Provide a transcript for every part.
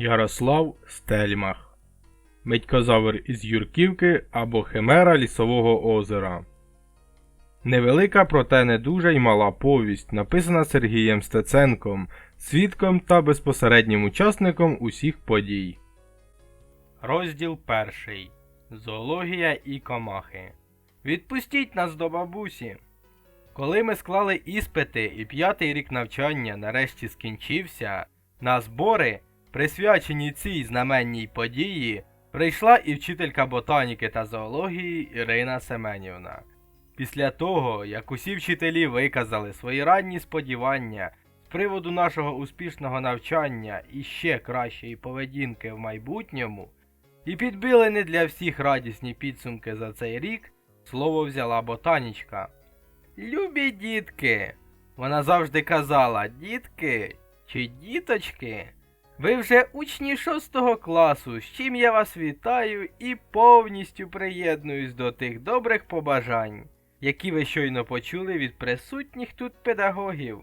Ярослав Стельмах Медькозавр із Юрківки або Химера Лісового озера. Невелика, проте не дуже й мала повість, написана Сергієм Стеценком, свідком та безпосереднім учасником усіх подій. Розділ перший. Зоологія і комахи. Відпустіть нас до бабусі. Коли ми склали іспити і п'ятий рік навчання нарешті скінчився, на збори, присвячені цій знаменній події, прийшла і вчителька ботаніки та зоології Ірина Семенівна. Після того, як усі вчителі виказали свої ранні сподівання з приводу нашого успішного навчання і ще кращої поведінки в майбутньому, і підбили не для всіх радісні підсумки за цей рік, слово взяла ботанічка. Любі дітки, вона завжди казала дітки чи діточки. Ви вже учні шостого класу, з чим я вас вітаю і повністю приєднуюсь до тих добрих побажань, які ви щойно почули від присутніх тут педагогів.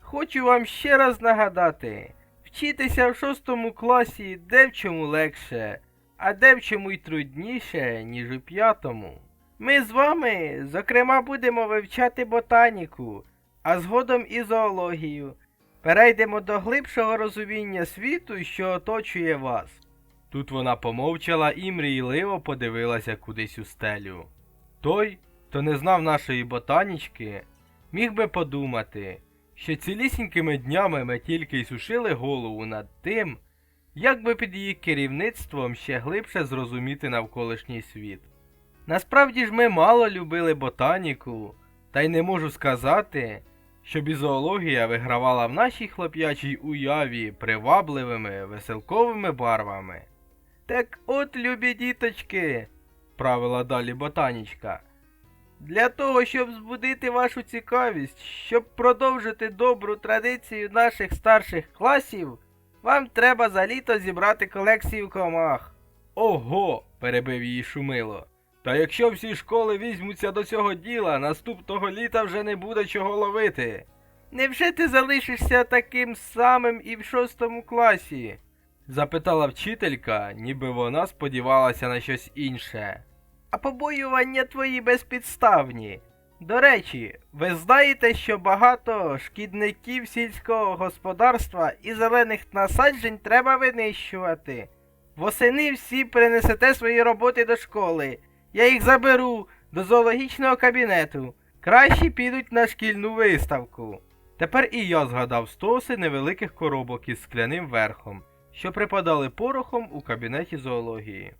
Хочу вам ще раз нагадати, вчитися в шостому класі де в чому легше, а де в чому й трудніше, ніж у п'ятому. Ми з вами, зокрема, будемо вивчати ботаніку, а згодом і зоологію. Перейдемо до глибшого розуміння світу, що оточує вас. Тут вона помовчала і мрійливо подивилася кудись у стелю. Той, хто не знав нашої ботанічки, міг би подумати, що цілісінькими днями ми тільки й сушили голову над тим, як би під її керівництвом ще глибше зрозуміти навколишній світ. Насправді ж ми мало любили ботаніку, та й не можу сказати, щоб і зоологія вигравала в нашій хлоп'ячій уяві привабливими веселковими барвами. Так от, любі діточки, правила далі ботанічка. Для того, щоб збудити вашу цікавість, щоб продовжити добру традицію наших старших класів, вам треба за літо зібрати колекцію комах. Ого, перебив її шумило. Та якщо всі школи візьмуться до цього діла, наступного літа вже не буде чого ловити. Невже ти залишишся таким самим і в шостому класі? запитала вчителька, ніби вона сподівалася на щось інше. А побоювання твої безпідставні. До речі, ви знаєте, що багато шкідників сільського господарства і зелених насаджень треба винищувати. Восени всі принесете свої роботи до школи. Я їх заберу до зоологічного кабінету. Кращі підуть на шкільну виставку. Тепер і я згадав стоси невеликих коробок із скляним верхом, що припадали порохом у кабінеті зоології.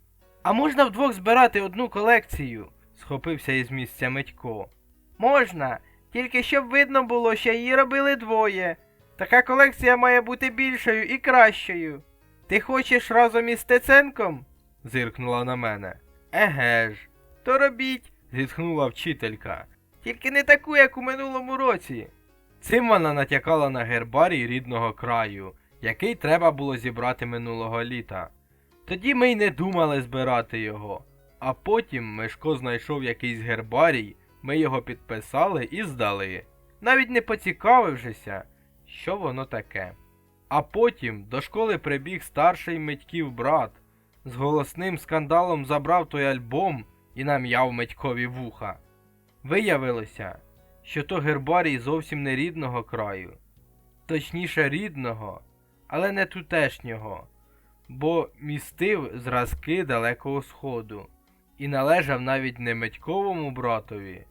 А можна вдвох збирати одну колекцію? схопився із місця Митько. Можна, тільки щоб видно було, що її робили двоє. Така колекція має бути більшою і кращою. Ти хочеш разом із Стеценком? зиркнула на мене. Еге ж. То робіть, зітхнула вчителька. Тільки не таку, як у минулому році. Цим вона натякала на гербарій рідного краю, який треба було зібрати минулого літа. Тоді ми й не думали збирати його. А потім Мишко знайшов якийсь гербарій, ми його підписали і здали, навіть не поцікавившися, що воно таке. А потім до школи прибіг старший Митьків брат, з голосним скандалом забрав той альбом і нам'яв Митькові вуха. Виявилося, що то гербарій зовсім не рідного краю, точніше рідного, але не тутешнього, бо містив зразки Далекого Сходу і належав навіть не Митьковому братові,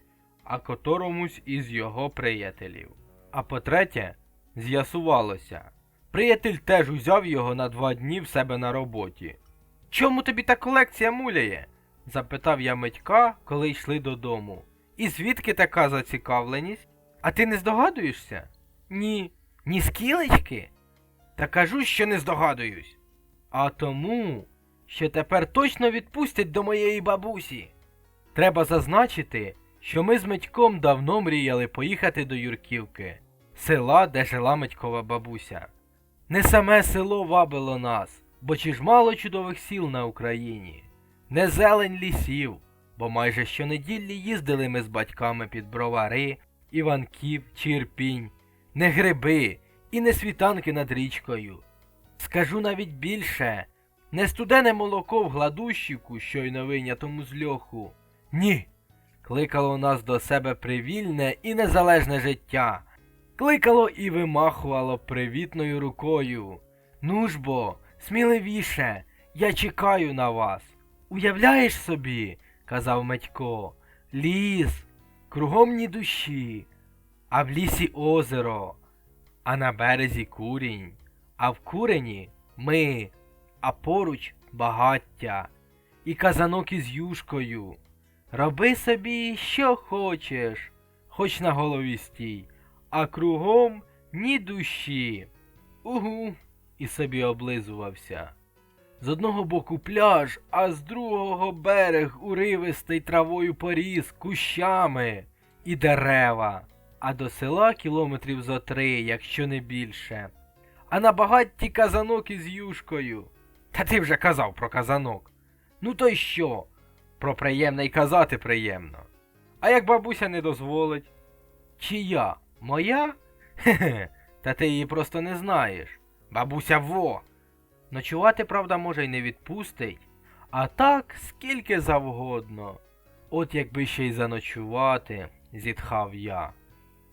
а которомусь із його приятелів. А по-третє, з'ясувалося, приятель теж узяв його на два дні в себе на роботі. Чому тобі та колекція муляє? запитав я Митька, коли йшли додому. І звідки така зацікавленість? А ти не здогадуєшся? Ні. Ні скілечки? Та кажу, що не здогадуюсь. А тому, що тепер точно відпустять до моєї бабусі. Треба зазначити, що ми з Митьком давно мріяли поїхати до Юрківки, села, де жила Митькова бабуся. Не саме село вабило нас, бо чи ж мало чудових сіл на Україні, не зелень лісів, бо майже щонеділі їздили ми з батьками під бровари, Іванків чи Ірпінь, не гриби і не світанки над річкою. Скажу навіть більше. Не студене молоко в гладущику, щойно вийнятому з льоху. Ні. Кликало нас до себе привільне і незалежне життя. Кликало і вимахувало привітною рукою. Ну ж бо, сміливіше, я чекаю на вас. Уявляєш собі, казав Медько, ліс, кругом ні душі, а в лісі озеро, а на березі курінь, а в курені ми, а поруч багаття, і казанок із юшкою. Роби собі, що хочеш, хоч на голові стій, а кругом ні душі. Угу, і собі облизувався. З одного боку пляж, а з другого берег уривистий травою поріс, кущами і дерева, а до села кілометрів зо три, якщо не більше. А на багатті казанок із юшкою. Та ти вже казав про казанок. Ну то й що? Про приємне й казати приємно. А як бабуся не дозволить? Чия? Моя? Хе-хе, та ти її просто не знаєш. Бабуся во. Ночувати, правда, може й не відпустить, а так скільки завгодно. От якби ще й заночувати, зітхав я.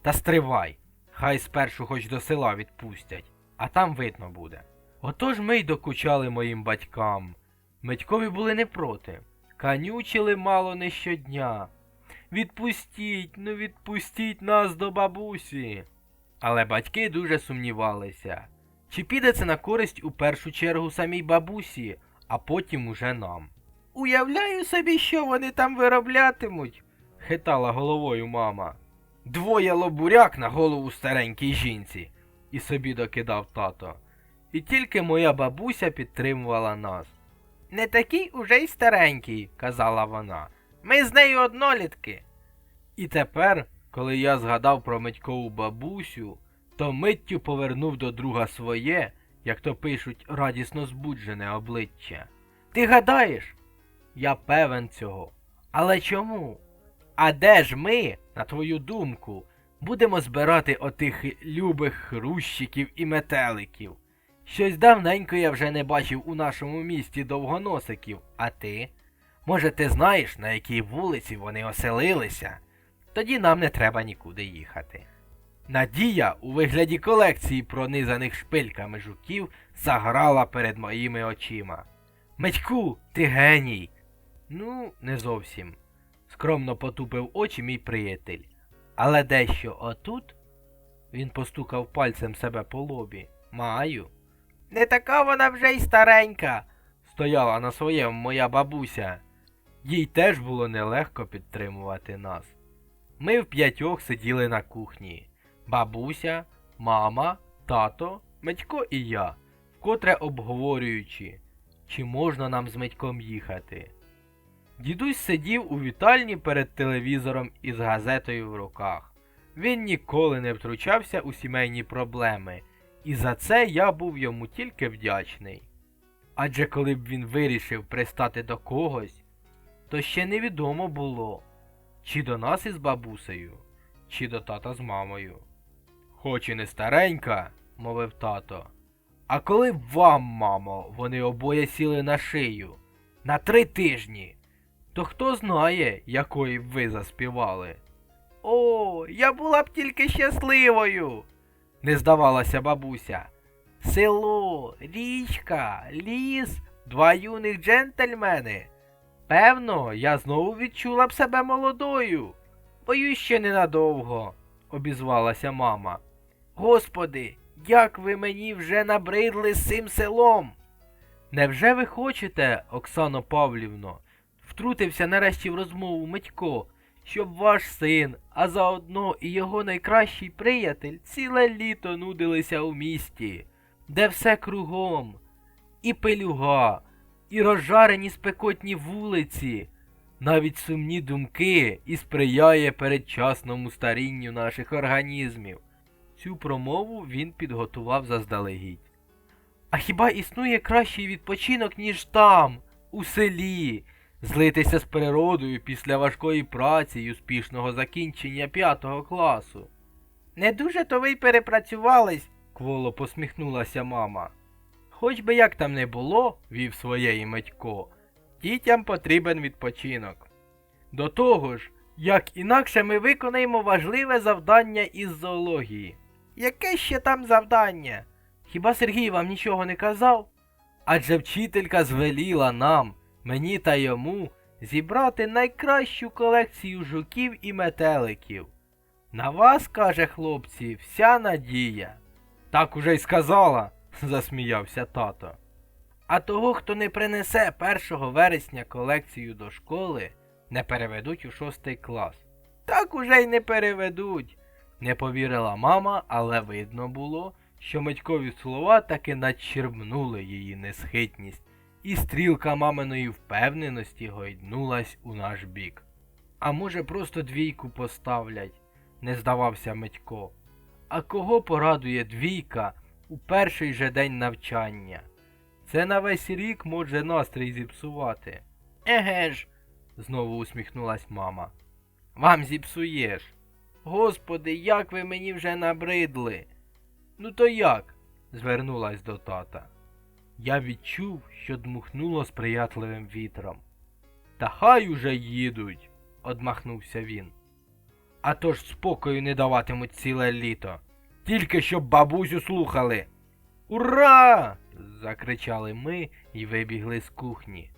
Та стривай, хай спершу хоч до села відпустять, а там видно буде. Отож ми й докучали моїм батькам. Медькові були не проти. Канючили мало не щодня. Відпустіть, ну відпустіть нас до бабусі. Але батьки дуже сумнівалися. Чи піде це на користь у першу чергу самій бабусі, а потім уже нам. Уявляю собі, що вони там вироблятимуть, хитала головою мама. Двоє лобуряк на голову старенькій жінці, і собі докидав тато. І тільки моя бабуся підтримувала нас. Не такий уже й старенький, казала вона. Ми з нею однолітки. І тепер, коли я згадав про Митькову бабусю, то миттю повернув до друга своє, як то пишуть, радісно збуджене обличчя. Ти гадаєш? Я певен цього. Але чому? А де ж ми, на твою думку, будемо збирати отих любих хрущиків і метеликів? Щось давненько я вже не бачив у нашому місті довгоносиків, а ти? Може, ти знаєш, на якій вулиці вони оселилися? Тоді нам не треба нікуди їхати. Надія у вигляді колекції пронизаних шпильками жуків заграла перед моїми очима. Митьку, ти геній. Ну, не зовсім. Скромно потупив очі мій приятель. Але дещо отут. Він постукав пальцем себе по лобі. Маю. Не така вона вже й старенька, стояла на своєму моя бабуся. Їй теж було нелегко підтримувати нас. Ми в п'ятьох сиділи на кухні. Бабуся, мама, тато, Медько і я, вкотре обговорюючи, чи можна нам з Медьком їхати. Дідусь сидів у вітальні перед телевізором із газетою в руках. Він ніколи не втручався у сімейні проблеми, і за це я був йому тільки вдячний. Адже коли б він вирішив пристати до когось, то ще невідомо було, чи до нас із бабусею, чи до тата з мамою. Хоч і не старенька, мовив тато. А коли вам, мамо, вони обоє сіли на шию на три тижні, то хто знає, якої б ви заспівали? О, я була б тільки щасливою, не здавалася бабуся. Село, річка, ліс, два юних джентльмени. Певно, я знову відчула б себе молодою. Боюсь, ще ненадовго, обізвалася мама. Господи, як ви мені вже набридли з цим селом. Невже ви хочете, Оксано Павлівно, втрутився нарешті в розмову Митько, щоб ваш син, а заодно і його найкращий приятель ціле літо нудилися у місті, де все кругом, і пилюга, і розжарені спекотні вулиці, навіть сумні думки і сприяє передчасному старінню наших організмів. Цю промову він підготував заздалегідь. А хіба існує кращий відпочинок, ніж там, у селі, злитися з природою після важкої праці й успішного закінчення п'ятого класу? Не дуже то ви й перепрацювались, кволо посміхнулася мама. Хоч би як там не було, вів своєї Митько, дітям потрібен відпочинок. До того ж, як інакше ми виконаємо важливе завдання із зоології. Яке ще там завдання? Хіба Сергій вам нічого не казав? Адже вчителька звеліла нам, мені та йому, зібрати найкращу колекцію жуків і метеликів. На вас, каже хлопці, вся надія. Так уже й сказала, засміявся тато. А того, хто не принесе 1 вересня колекцію до школи, не переведуть у шостий клас. Так уже й не переведуть. Не повірила мама, але видно було, що Митькові слова таки надчербнули її несхитність, і стрілка маминої впевненості гойднулась у наш бік. А може, просто двійку поставлять, не здавався Митько. А кого порадує двійка у перший же день навчання? Це на весь рік може настрій зіпсувати. Еге ж, знову усміхнулась мама. Вам зіпсуєш. Господи, як ви мені вже набридли. Ну то як? звернулась до тата. Я відчув, що дмухнуло сприятливим вітром. Та хай уже їдуть, одмахнувся він. А то ж спокою не даватимуть ціле літо. Тільки щоб бабусю слухали. Ура! закричали ми і вибігли з кухні.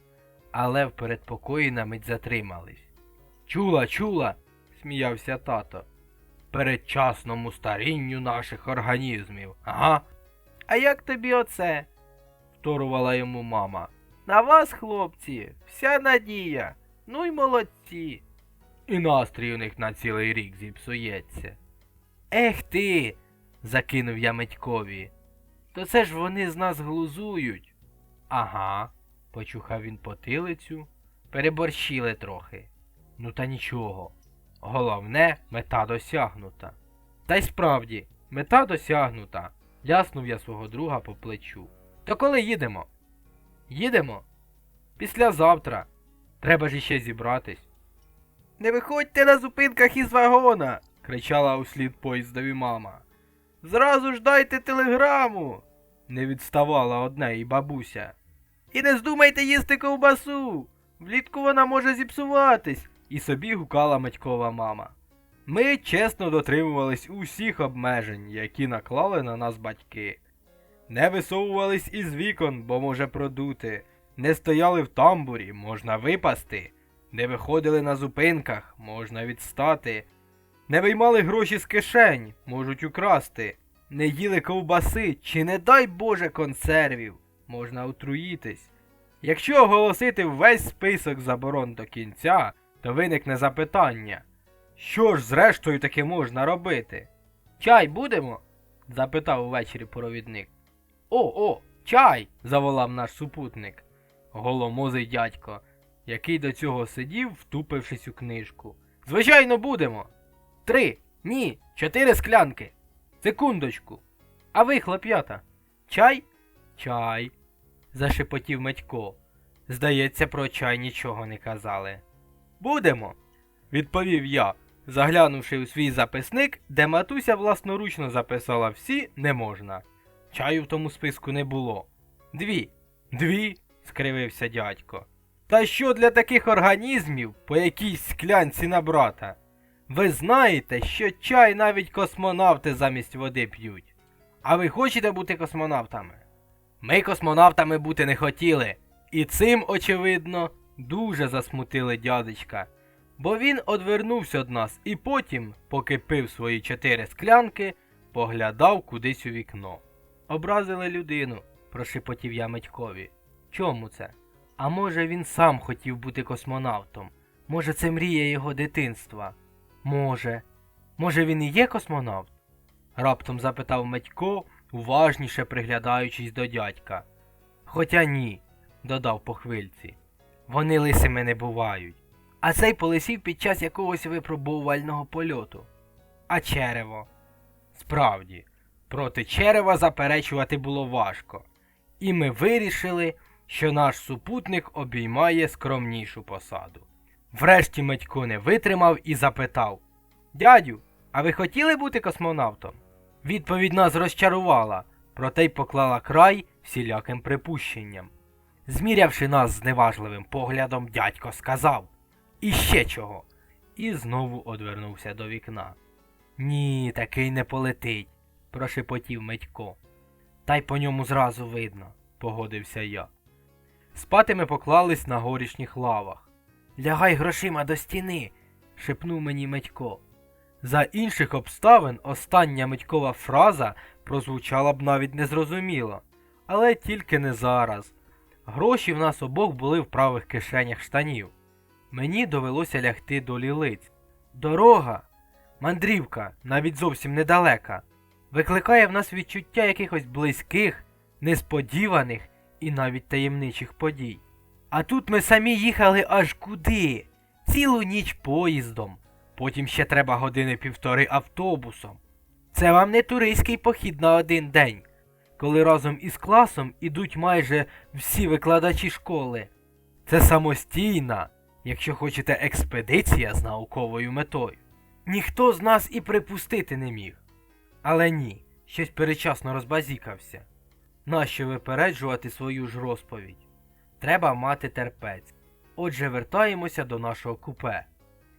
Але в передпокої на мить затримались. Чула, чула, сміявся тато. Передчасному старінню наших організмів, ага. А як тобі оце? вторувала йому мама. На вас, хлопці, вся надія. Ну й молодці. І настрій у них на цілий рік зіпсується. Ех ти. закинув я Митькові. То це ж вони з нас глузують. Ага, почухав він потилицю. Переборщили трохи. Ну та нічого. Головне, мета досягнута. Та й справді, мета досягнута. Ляснув я свого друга по плечу. То коли їдемо? Їдемо? Післязавтра. Треба ж іще зібратись. Не виходьте на зупинках із вагона. кричала услід поїздові мама. Зразу ж дайте телеграму. Не відставала одна і бабуся. І не здумайте їсти ковбасу. Влітку вона може зіпсуватись. І собі гукала Матькова мама. Ми чесно дотримувались усіх обмежень, які наклали на нас батьки. Не висовувались із вікон, бо може продути, не стояли в тамбурі, можна випасти, не виходили на зупинках, можна відстати, не виймали гроші з кишень, можуть украсти, не їли ковбаси чи, не дай Боже, консервів, можна отруїтись. Якщо оголосити весь список заборон до кінця, то виникне запитання. Що ж зрештою таки можна робити? Чай будемо? запитав увечері провідник. О, о, чай! заволав наш супутник, голомозий дядько, який до цього сидів, втупившись у книжку. Звичайно, будемо. Три, ні, чотири склянки. Секундочку. А ви, хлоп'ята, чай? Чай, зашепотів Медько. Здається, про чай нічого не казали. Будемо, відповів я, заглянувши у свій записник, де матуся власноручно записала всі не можна. Чаю в тому списку не було. Дві. Дві? скривився дядько. Та що для таких організмів по якійсь склянці на брата? Ви знаєте, що чай навіть космонавти замість води п'ють. А ви хочете бути космонавтами? Ми космонавтами бути не хотіли. І цим, очевидно, дуже засмутили дядечка. Бо він одвернувся від нас і потім, поки пив свої чотири склянки, поглядав кудись у вікно. Образили людину, прошепотів я Митькові. Чому це? А може він сам хотів бути космонавтом? Може, це мрія його дитинства? Може. Може, він і є космонавт? раптом запитав Митько, уважніше приглядаючись до дядька. Хоча ні, додав по хвильці. Вони лисими не бувають. А цей полисів під час якогось випробувального польоту. А черево. Справді, проти черева заперечувати було важко. І ми вирішили, що наш супутник обіймає скромнішу посаду. Врешті Медько не витримав і запитав Дядю, а ви хотіли бути космонавтом? Відповідь нас розчарувала. проте й поклала край всіляким припущенням. Змірявши нас зневажливим поглядом, дядько сказав Іще чого. І знову одвернувся до вікна. Ні, такий не полетить, прошепотів Митько. Та й по ньому зразу видно, погодився я. Спати ми поклались на горішніх лавах. Лягай грошима до стіни, шепнув мені Митько. За інших обставин остання Митькова фраза прозвучала б навіть незрозуміло, але тільки не зараз. Гроші в нас обох були в правих кишенях штанів. Мені довелося лягти до лілиць. Дорога, мандрівка, навіть зовсім недалека, викликає в нас відчуття якихось близьких, несподіваних і навіть таємничих подій. А тут ми самі їхали аж куди? Цілу ніч поїздом. Потім ще треба години півтори автобусом. Це вам не туристський похід на один день, коли разом із класом ідуть майже всі викладачі школи. Це самостійна, якщо хочете, експедиція з науковою метою. Ніхто з нас і припустити не міг. Але ні, щось перечасно розбазікався. Нащо випереджувати свою ж розповідь? Треба мати терпець. Отже, вертаємося до нашого купе.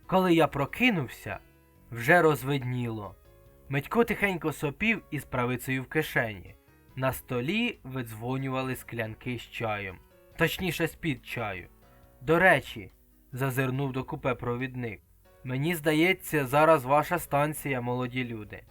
Коли я прокинувся, вже розвидніло. Митько тихенько сопів із правицею в кишені. На столі видзвонювали склянки з чаєм, точніше з-під чаю. До речі, зазирнув до купе провідник. Мені здається, зараз ваша станція, молоді люди.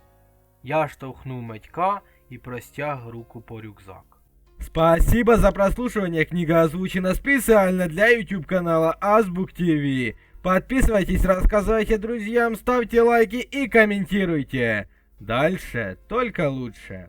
Я штовхнув Митька і простяг руку по рюкзак. Спасибо за прослушивание. Книга озвучена специально для YouTube канала Азбук ТВ. Подписывайтесь, рассказывайте друзьям, ставьте лайки и комментируйте. Дальше только лучше.